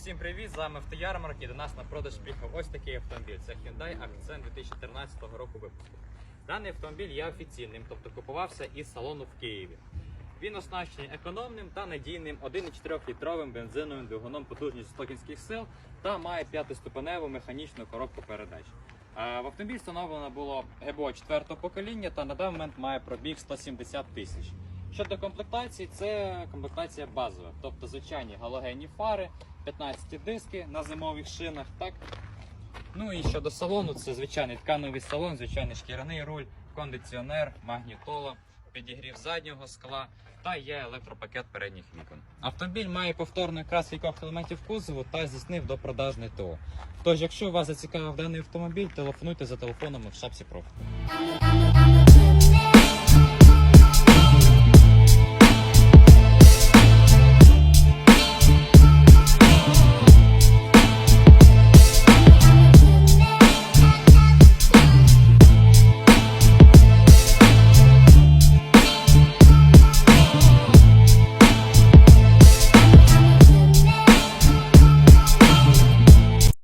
Всім привіт! З вами Автоярмарк і до нас на продаж приїхав ось такий автомобіль. Це Hyundai Accent 2013 року випуску. Даний автомобіль є офіційним, тобто купувався із салону в Києві. Він оснащений економним та надійним 1,4-літровим бензиновим двигуном потужністю 100 кінських сил та має п'ятиступеневу механічну коробку передач. В автомобіль встановлено було ГБО 4 покоління та на даний момент має пробіг 170 тисяч. Щодо комплектації, це комплектація базова, тобто звичайні галогенні фари, 15 диски на зимових шинах. Так? Ну і щодо салону, це звичайний ткановий салон, звичайний шкіряний руль, кондиціонер, магнітола, підігрів заднього скла та є електропакет передніх вікон. Автомобіль має повторний якраз кількох елементів кузову та здійснив до продажне ТО. Тож, якщо вас зацікавив даний автомобіль, телефонуйте за телефоном в шапці профілю.